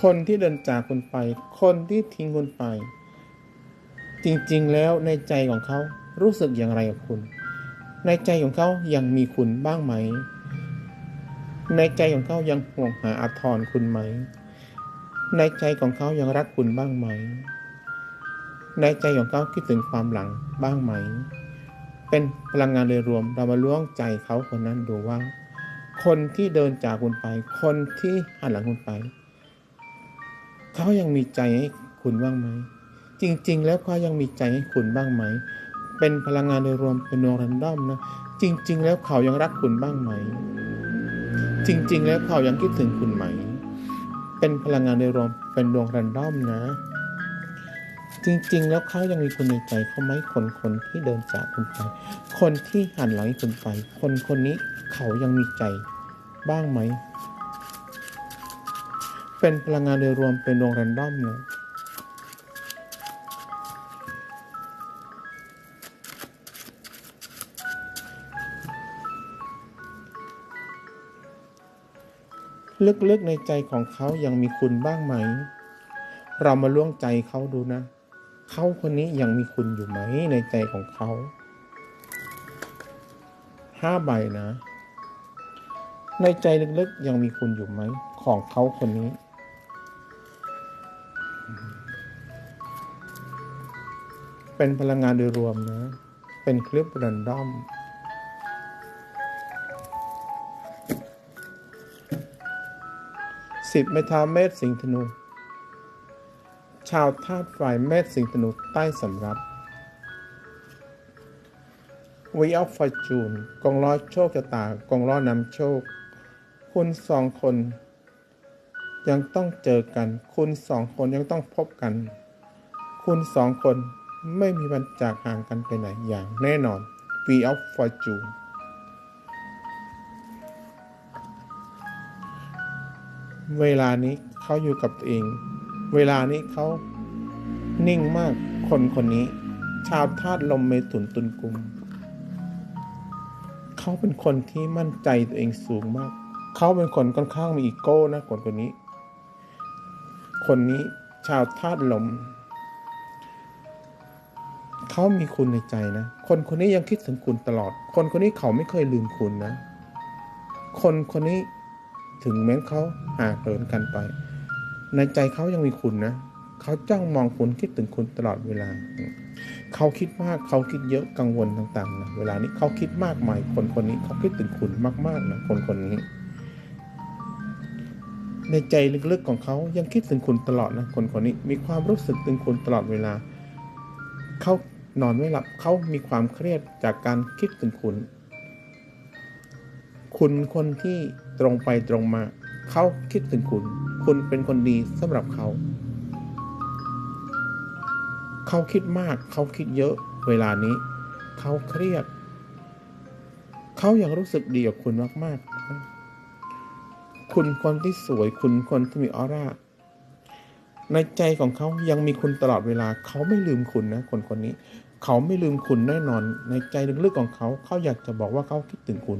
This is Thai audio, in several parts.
คนที่เดินจากคุณไป คนที่ทิ้งคุณไป จริงๆแล้วในใจของเขารู้สึกอย่างไรกับคุณ ในใจของเขายังมีคุณบ้างไหม ในใจของเขายังห่วงหาอาทรคุณไหม ในใจของเขายังรักคุณบ้างไหม ในใจของเขาคิดถึงความหลังบ้างไหม เป็นพลังงานโดยรวมเรามาล้วงใจเขาคนนั้นดูว่า คนที่เดินจากคุณไป คนที่หันหลังคุณไป เขายังมีใจให้คุณบ้างไหม จริงๆ แล้วเขายังมีใจให้คุณบ้างไหม เป็นพลังงานโดยรวมเป็นดวงรันดอมนะ จริง ๆ แล้วเขายังรักคุณบ้างไหม จริง ๆ แล้วเขายังคิดถึงคุณไหม เป็นพลังงานโดยรวมเป็นดวงรันดอมนะ จริง ๆ แล้วเขายังมีคุณในใจเขาไหมคนคนที่เดินจากคุณไป คนที่หันหลังให้คุณไป คนคนนี้เขายังมีใจบ้างไหม เป็นพลังงานโดยรวมเป็นดวงรันดอมเนะลึกๆในใจของเขายังมีคุณบ้างไหม เรามาล่วงใจเขาดูนะ เขาคนนี้ยังมีคุณอยู่ไหมในใจของเขา ห้าใบนะ ในใจลึกๆยังมีคุณอยู่ไหม ของเขาคนนี้ เป็นพลังงานโดยรวมนะ เป็นคลิปรันดอมสิบเมทาเมษสิงห์ธนู ชาวธาตุไฟเมษสิงห์ธนูใต้สำรับวีออฟฟอร์จูนกองล้อโชคชะตากองล้อนำโชค คุณสองคน ยังต้องเจอกัน คุณสองคนยังต้องพบกัน คุณสองคน ไม่มีวันจากห่างกันไปไหนอย่างแน่นอน V of Fortune เวลานี้เขาอยู่กับตัวเอง เวลานี้เขานิ่งมากคนคนนี้ ชาวธาตุลมเมถุนตุลกุม เขาเป็นคนที่มั่นใจตัวเองสูงมาก เขาเป็นคนค่อนข้างมีอีโก้นะคนคนนี้ คนนี้ชาวธาตุลม เขามีคุณในใจนะ คนคนนี้ยังคิดถึงคุณตลอด คนคนนี้เขาไม่เคยลืมคุณนะ คนคนนี้ถึงแม้เขาห่างเหินกันไป ในใจเขายังมีคุณนะเขาจ้องมองคุณคิดถึงคุณตลอดเวลา เขาคิดมากเขาคิดเยอะกังวลต่างๆนะเวลานี้เขาคิดมากมายคนคนนี้เขาคิดถึงคุณมากๆนะคนคนนี้ ในใจลึกๆของเขายังคิดถึงคุณตลอดนะคนคนนี้มีความรู้สึกถึงคุณตลอดเวลาเขา นอนไม่หลับเขามีความเครียดจากการคิดถึงคุณ คุณคนที่ตรงไปตรงมา เขาคิดถึงคุณ คุณเป็นคนดีสำหรับเขา เขาคิดมาก เขาคิดเยอะเวลานี้ เขาเครียด เขายังรู้สึกดีกับคุณมากๆ คุณคนที่สวย คุณคนที่มีออร่า ในใจของเขายังมีคุณตลอดเวลา เขาไม่ลืมคุณนะคนคนนี้ เขาไม่ลืมคุณแน่นอน ในใจลึกๆของเขา เขาอยากจะบอกว่าเขาคิดถึงคุณ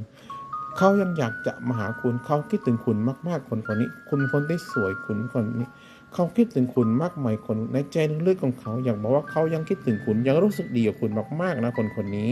เขายังอยากจะมาหาคุณ เขาคิดถึงคุณมากๆคนคนนี้ คุณคนที่สวยคุณคนนี้ เขาคิดถึงคุณมากมายคน ในใจลึกๆของเขา อยากบอกว่าเขายังคิดถึงคุณ ยังรู้สึกดีกับคุณมากๆนะคนคนนี้